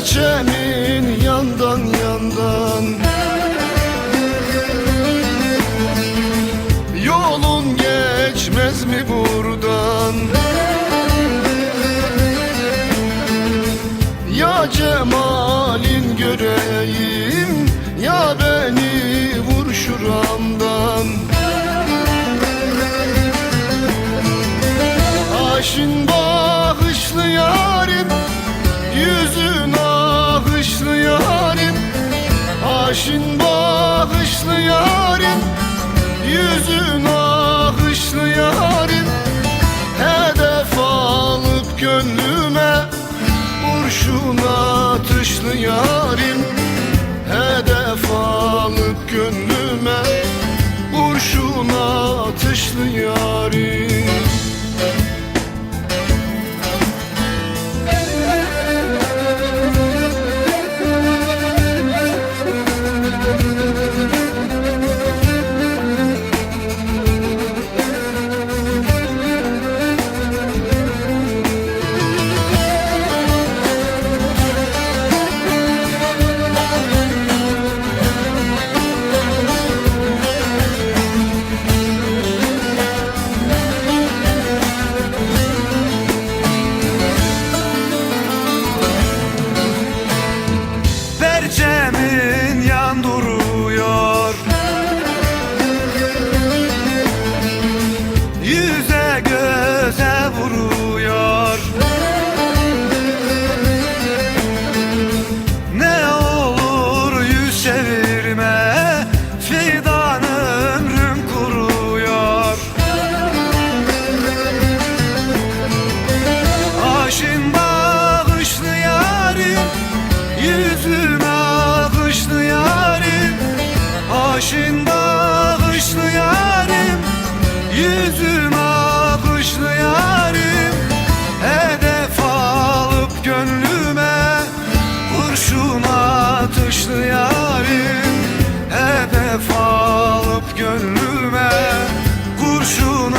Perçemin yandan yandan. Yolun geçmez mi buradan? Ya cemalin göreyim Ya beni vur şuramdan. Aşın bakışlı Aşın bakışlı yarim Yüzün ahışlı yarim. Hedef alıp gönlüme Kurşun atışlı yarim. Hedef alıp gönlüme Kurşun atışlı yarim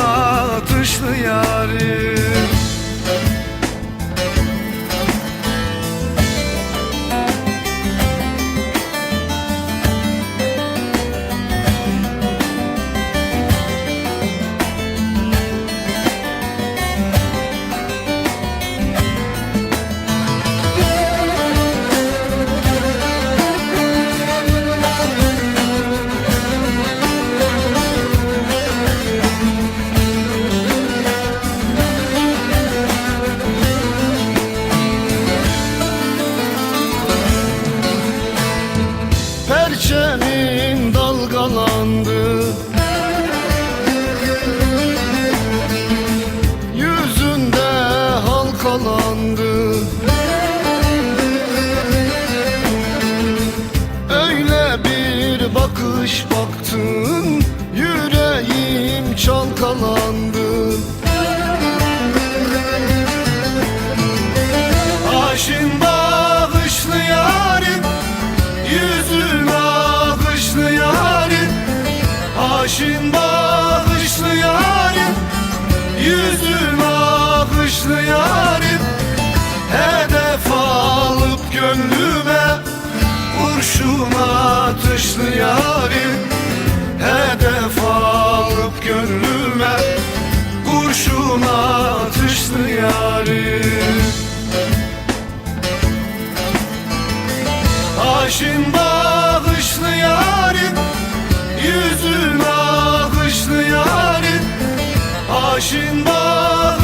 atışlı yarim atışlı yarim. Hedef alıp gönlüme Kurşun atışlı yarim. Aşın bağışlı yarim Yüzün akışlı yarim. Aşın bağışlı